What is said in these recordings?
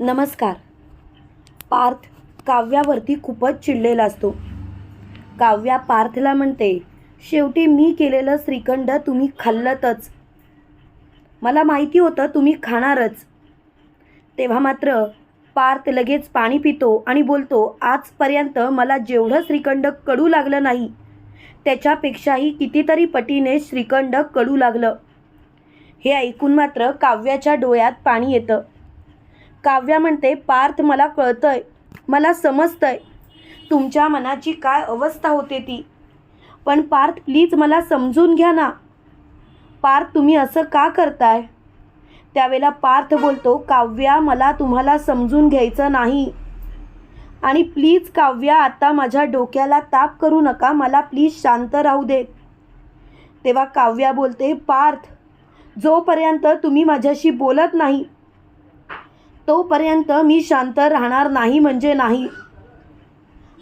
नमस्कार. पार्थ काव्यावरती खूपच चिडलेला असतो. काव्या पार्थला म्हणते शेवटी मी केलेलं श्रीखंड तुम्ही खाल्लंतच. मला माहिती होतं तुम्ही खाणारच. तेव्हा मात्र पार्थ लगेच पाणी पितो आणि बोलतो आजपर्यंत मला जेवढं श्रीखंड कडू लागलं नाही त्याच्यापेक्षाही कितीतरी पटीने श्रीखंड कडू लागलं. हे ऐकून मात्र काव्याच्या डोळ्यात पाणी येतं. काव्या म्हणते पार्थ मला कळतंय मला समजतंय. तुमच्या मनाची काय अवस्था होते ती? पण पार्थ प्लीज मला समजून घ्या ना. पार्थ तुम्ही असं का करताय? त्यावेळेला पार्थ बोलतो काव्या मला तुम्हाला समजून घ्यायचं नाही. आणि प्लीज काव्या आता माझ्या डोक्याला ताप करू नका मला प्लीज शांत राहू दे तेव्हा काव्या बोलते पार्थ जोपर्यंत तुम्ही माझ्याशी बोलत नाही तोपर्यंत मी शांत राहणार नाही म्हणजे नाही.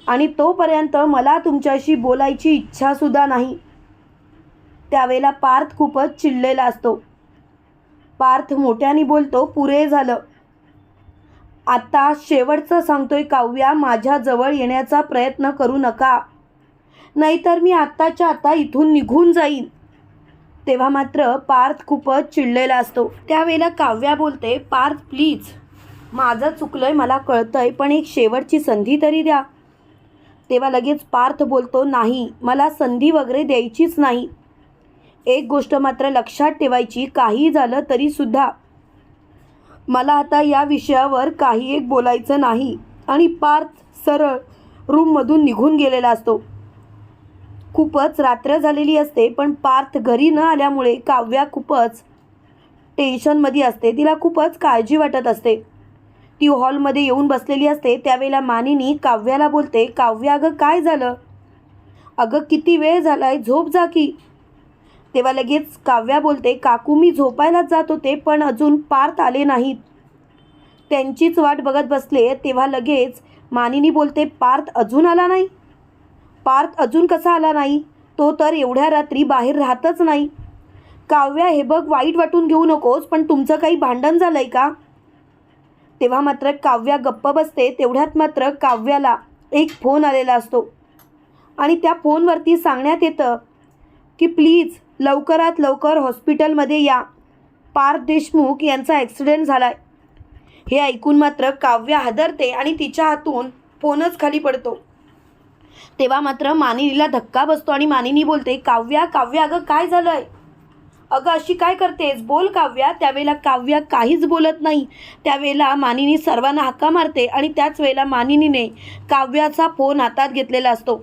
आणि तोपर्यंत मला तुमच्याशी बोलायची इच्छासुद्धा नाही. त्यावेळेला पार्थ खूपच चिडलेला असतो. पार्थ मोठ्याने बोलतो पुरे झालं. आता शेवटचं सांगतोय काव्या माझ्याजवळ येण्याचा प्रयत्न करू नका. नाहीतर मी आत्ताच्या आता इथून निघून जाईन. तेव्हा मात्र पार्थ खूपच चिडलेला असतो. त्यावेळेला काव्या बोलते पार्थ प्लीज. माझं चुकलंय मला कळतंय पण एक शेवटची संधी तरी द्या. तेव्हा लगेच पार्थ बोलतो नाही मला संधी वगैरे द्यायचीच नाही. एक गोष्ट मात्र लक्षात ठेवायची काही झालं तरीसुद्धा मला आता या विषयावर काही एक बोलायचं नाही. आणि पार्थ सरळ रूममधून निघून गेलेला असतो. खूपच रात्र झालेली असते पण पार्थ घरी न आल्यामुळे काव्या खूपच टेन्शनमध्ये असते. तिला खूपच काळजी वाटत असते. ती हॉलमध्ये येऊन बसलेली असते त्यावेळेला मानिनी काव्याला बोलते काव्या अगं काय झालं? अगं किती वेळ झालाय झोप जा की. तेव्हा लगेच काव्या बोलते काकू मी झोपायलाच जात होते पण अजून पार्थ आले नाहीत. त्यांचीच वाट बघत बसले तेव्हा लगेच मानिनी बोलते पार्थ अजून आला नाही? पार्थ अजून कसा आला नाही? तो तर एवढ्या रात्री बाहेर राहतच नाही. काव्या हे बघ वाईट वाटून घेऊ नकोस पण तुमचं काही भांडण झालं आहे का? तेव्हा मात्र काव्या गप्प बसते तेवढ्यात मात्र काव्याला एक फोन आलेला असतो. आणि त्या फोनवरती सांगण्यात येतं की प्लीज लवकरात लवकर हॉस्पिटलमध्ये या. पार्थ देशमुख यांचा ॲक्सिडेंट झाला आहे हे ऐकून मात्र काव्या हादरते आणि तिच्या हातून फोनच खाली पडतो. तेव्हा मात्र मानिनीला धक्का बसतो आणि मानिनी बोलते काव्या काव्या अगं काय झालं आहे अगं अशी काय करतेस? बोल काव्या. त्यावेळेला काव्या काहीच बोलत नाही. त्यावेळेला मानिनी सर्वांना हक्का मारते आणि त्याच वेळेला मानिनीने काव्याचा फोन हातात घेतलेला असतो.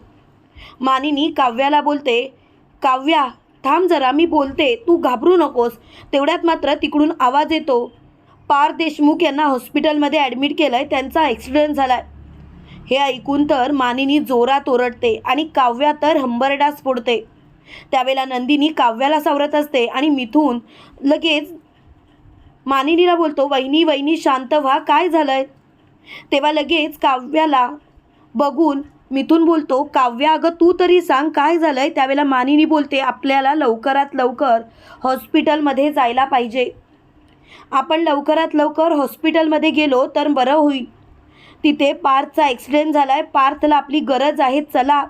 मानिनी काव्याला बोलते काव्या थांब जरा मी बोलते. तू घाबरू नकोस तेवढ्यात मात्र तिकडून आवाज येतो. पार देशमुख यांना हॉस्पिटलमध्ये ॲडमिट केलं आहे त्यांचा ॲक्सिडेंट झाला आहे हे ऐकून तर मानिनी जोरात ओरडते आणि काव्या तर हंबरडास फोडते. त्यावेळेला नंदिनी काव्याला सावरत असते आणि मिथून लगेच मानिनीला बोलतो वहिनी वहिनी शांत व्हा काय झालंय? तेव्हा लगेच काव्याला बघून मिथून बोलतो काव्या अगं तू तरी सांग काय झालंय? त्यावेळेला मानिनी बोलते आपल्याला लवकरात लवकर हॉस्पिटलमध्ये जायला पाहिजे. आपण लवकरात लवकर हॉस्पिटलमध्ये गेलो तर बरं होईल. तिथे पार्थचा ॲक्सिडेंट झाला आहे पार्थला आपली गरज आहे चला.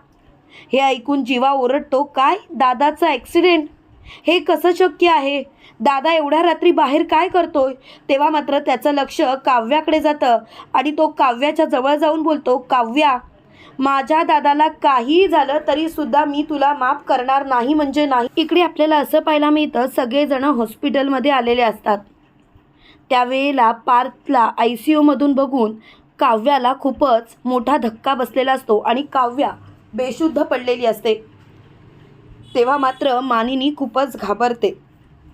हे ऐकून जीवा ओरडतो काय? दादाचा ॲक्सिडेंट हे कसं शक्य आहे? दादा एवढ्या रात्री बाहेर काय करतोय? तेव्हा मात्र त्याचं लक्ष काव्याकडे जातं आणि तो काव्याच्या जवळ जाऊन बोलतो काव्या माझ्या दादाला काहीही झालं तरी सुद्धा मी तुला माफ करणार नाही म्हणजे नाही. इकडे आपल्याला असं पाहायला मिळतं सगळेजण हॉस्पिटलमध्ये आलेले असतात. त्यावेळेला पार्थला आय सी यूमधून बघून काव्याला खूपच मोठा धक्का बसलेला असतो आणि काव्या बेशुद्ध पडलेली असते. तेव्हा मात्र मानिनी खूपच घाबरते.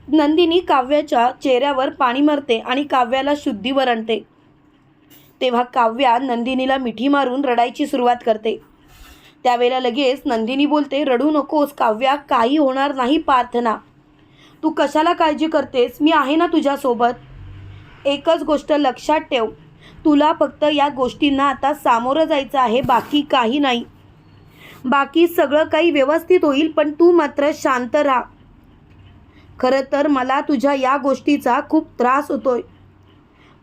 नंदिनी काव्याच्या चेहऱ्यावर पाणी मारते आणि काव्याला शुद्धीवर आणते. तेव्हा काव्या नंदिनीला मिठी मारून रडायची सुरुवात करते. त्यावेळेला लगेच नंदिनी बोलते रडू नकोस काव्या काही होणार नाही प्रार्थना. तू कशाला काळजी करतेस? मी आहे ना तुझ्यासोबत. एकच गोष्ट लक्षात ठेव. तुला फक्त या गोष्टींना आता सामोरं जायचं आहे बाकी काही नाही. बाकी सगळं काही व्यवस्थित होईल पण तू मात्र शांत राहा. खरं तर मला तुझ्या या गोष्टीचा खूप त्रास होतोय.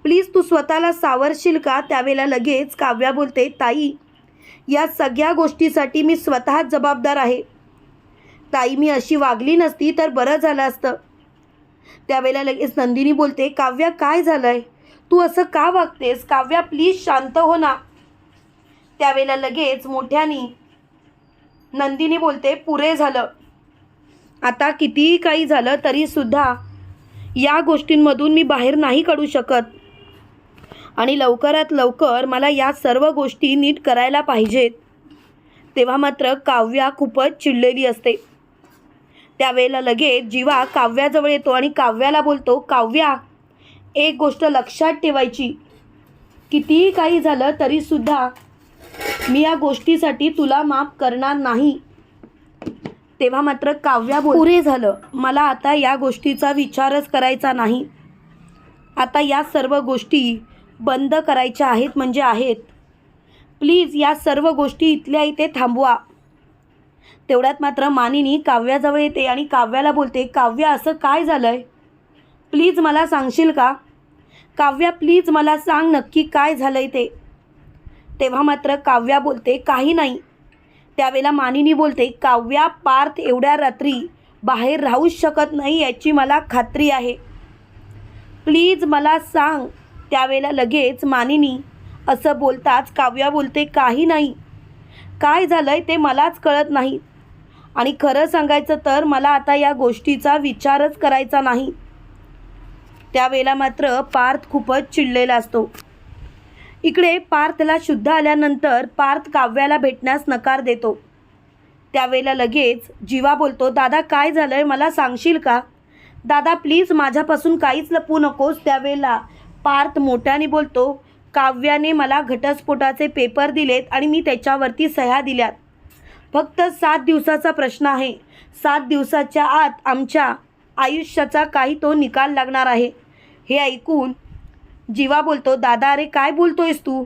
प्लीज तू स्वतःला सावरशील का? त्यावेळेला लगेच काव्या बोलते ताई या सगळ्या गोष्टीसाठी मी स्वतः जबाबदार आहे. ताई मी अशी वागली नसती तर बरं झालं असतं. त्यावेळेला लगेच नंदिनी बोलते काव्या काय झालंय? तू असं का वागतेस? काव्या प्लीज शांत हो ना. त्यावेळेला लगेच मोठ्यानी नंदिनी बोलते पुरे झालं. आता कितीही काही झालं तरीसुद्धा या गोष्टींमधून मी बाहेर नाही काढू शकत. आणि लवकरात लवकर मला या सर्व गोष्टी नीट करायला पाहिजेत. तेव्हा मात्र काव्या खूपच चिडलेली असते. त्यावेळेला लगेच जीवा काव्याजवळ येतो आणि काव्याला बोलतो काव्या एक गोष्ट लक्षात ठेवायची. कितीही काही झालं तरीसुद्धा मी या गोष्टीसाठी तुला माफ करणार नाही. तेव्हा मात्र काव्या बोल पुरे झालं. मला आता या गोष्टीचा विचारच करायचा नाही. आता या सर्व गोष्टी बंद करायच्या आहेत म्हणजे आहेत. प्लीज या सर्व गोष्टी इथल्या इथे थांबवा. तेवढ्यात मात्र मानिनी काव्याजवळ येते आणि काव्याला बोलते काव्य असं काय झालंय? प्लीज मला सांगशील का? काव्या प्लीज मला सांग नक्की काय झालंय ते. तेव्हा मात्र काव्या बोलते काही नाही. त्यावेळेला मानिनी बोलते काव्या पार्थ एवढ्या रात्री बाहेर राहूच शकत नाही याची मला खात्री आहे. प्लीज मला सांग. त्यावेळेला लगेच मानिनी असं बोलताच काव्या बोलते काही नाही. काय झालं आहे ते मलाच कळत नाही. आणि खरं सांगायचं तर मला आता या गोष्टीचा विचारच करायचा नाही. त्यावेळेला मात्र पार्थ खूपच चिडलेला असतो. इकडे पार्थला शुद्ध आल्यानंतर पार्थ काव्याला भेटण्यास नकार देतो. त्यावेळेला लगेच जीवा बोलतो दादा काय झालंय? मला सांगशील का? दादा प्लीज माझ्यापासून काहीच लपू नकोस. त्यावेळेला पार्थ मोठ्याने बोलतो काव्याने मला घटस्फोटाचे पेपर दिलेत आणि मी त्याच्यावरती सह्या दिल्यात. फक्त सात दिवसाचा प्रश्न आहे. सात दिवसाच्या आत आमच्या आयुष्याचा काही तो निकाल लागणार आहे. हे ऐकून जीवा बोलतो दादा अरे काय बोलतोयस तू?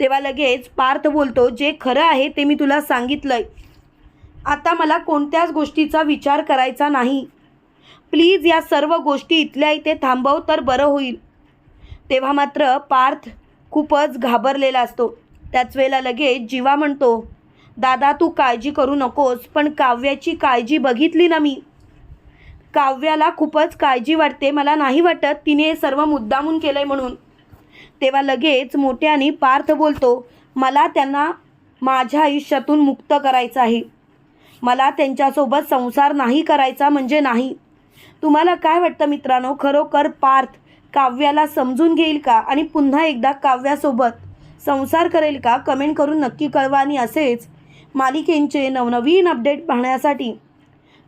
तेव्हा लगेच पार्थ बोलतो जे खरं आहे ते मी तुला सांगितलंय. आता मला कोणत्याच गोष्टीचा विचार करायचा नाही. प्लीज या सर्व गोष्टी इथल्या इथे थांबव तर बरं होईल. तेव्हा मात्र पार्थ खूपच घाबरलेला असतो. त्याच वेळेला लगेच जीवा म्हणतो दादा तू काळजी करू नकोस पण काव्याची काळजी बघितली ना मी. काव्याला खूपच काळजी वाटते मला नाही वाटत तिने हे सर्व मुद्दामून केलं आहे म्हणून. तेव्हा लगेच मोठ्याने पार्थ बोलतो मला त्यांना माझ्या आयुष्यातून मुक्त करायचं आहे. मला त्यांच्यासोबत संसार नाही करायचा म्हणजे नाही. तुम्हाला काय वाटतं मित्रांनो? खरोखर पार्थ काव्याला समजून घेईल का? आणि पुन्हा एकदा काव्यासोबत संसार करेल का? कमेंट करून नक्की कळवा. आणि असेच मालिकेंचे नवनवीन अपडेट पाहण्यासाठी